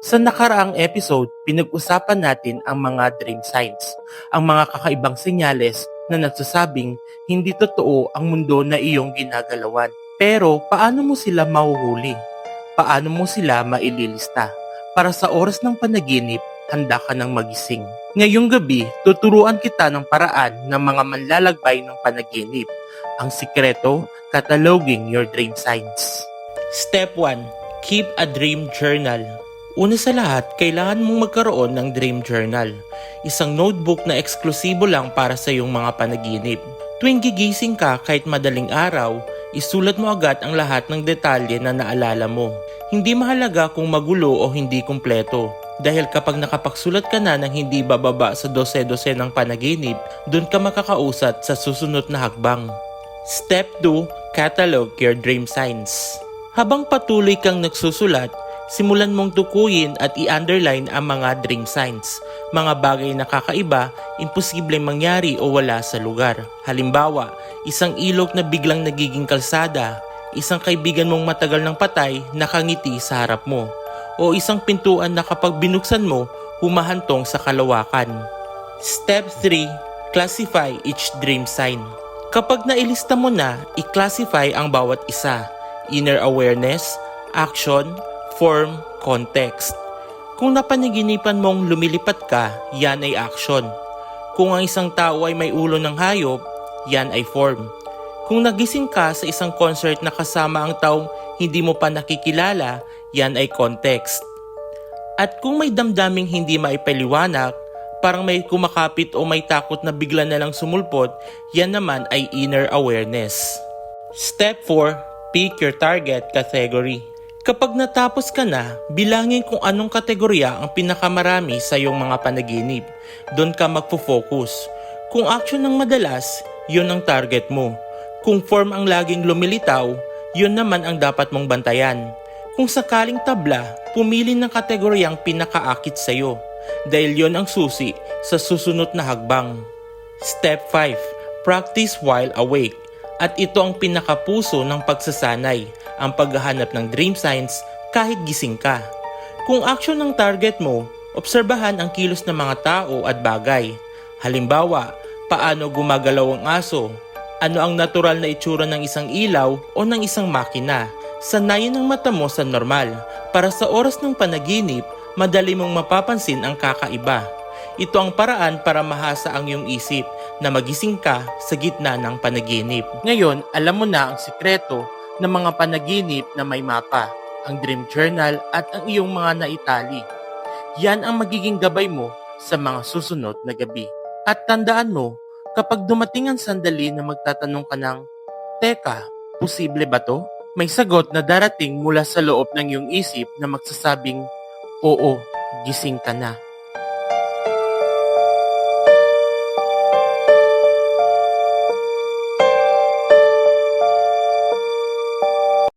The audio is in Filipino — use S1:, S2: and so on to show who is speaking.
S1: Sa nakaraang episode, pinag-usapan natin ang mga dream signs, ang mga kakaibang senyales na nagsasabing hindi totoo ang mundo na iyong ginagalawan. Pero paano mo sila mahuhuli? Paano mo sila maililista? Para sa oras ng panaginip, handa ka ng magising. Ngayong gabi, tuturuan kita ng paraan ng mga manlalagbay ng panaginip. Ang sikreto, cataloging your dream signs. Step 1. Keep a dream journal. Una sa lahat, kailangan mong magkaroon ng dream journal. Isang notebook na eksklusibo lang para sa iyong mga panaginip. Tuwing gigising ka kahit madaling araw, isulat mo agad ang lahat ng detalye na naalala mo. Hindi mahalaga kung magulo o hindi kumpleto. Dahil kapag nakapagsulat ka na ng hindi bababa sa dose-dose ng panaginip, doon ka makakausat sa susunod na hakbang. Step 2. Catalog your dream signs. Habang patuloy kang nagsusulat, simulan mong tukuyin at i-underline ang mga dream signs. Mga bagay na kakaiba, imposible mangyari o wala sa lugar. Halimbawa, isang ilog na biglang nagiging kalsada, isang kaibigan mong matagal ng patay nakangiti sa harap mo, o isang pintuan na kapag binuksan mo, humahantong sa kalawakan. Step 3. Classify each dream sign. Kapag nailista mo na, i-classify ang bawat isa. Inner awareness, action, form, context. Kung napanaginipan mong lumilipat ka, yan ay action. Kung ang isang tao ay may ulo ng hayop, yan ay form. Kung nagising ka sa isang concert na kasama ang taong hindi mo pa nakikilala, yan ay context. At kung may damdaming hindi maipaliwanag, parang may kumakapit o may takot na bigla na lang sumulpot, yan naman ay inner awareness. Step 4. Pick your target category. Kapag natapos ka na, bilangin kung anong kategorya ang pinakamarami sa iyong mga panaginip. Doon ka magpo-focus. Kung action ng madalas, yun ang target mo. Kung form ang laging lumilitaw, yun naman ang dapat mong bantayan. Kung sakaling tabla, pumili ng kategoryang pinakaakit sa iyo dahil yon ang susi sa susunod na hagbang. Step 5. Practice while awake. At ito ang pinakapuso ng pagsasanay, ang paghahanap ng dream signs kahit gising ka. Kung action ng target mo, obserbahan ang kilos ng mga tao at bagay. Halimbawa, paano gumagalaw ang aso, ano ang natural na itsura ng isang ilaw o ng isang makina. Sanayin ang mata mo sa normal para sa oras ng panaginip, madali mong mapapansin ang kakaiba. Ito ang paraan para mahasa ang iyong isip na magising ka sa gitna ng panaginip. Ngayon, alam mo na ang sikreto ng mga panaginip na may mapa, ang dream journal at ang iyong mga naitali. Yan ang magiging gabay mo sa mga susunod na gabi. At tandaan mo, kapag dumating ang sandali na magtatanong ka ng, Teka, posible ba to? May sagot na darating mula sa loob ng iyong isip na magsasabing, Oo, gising ka na.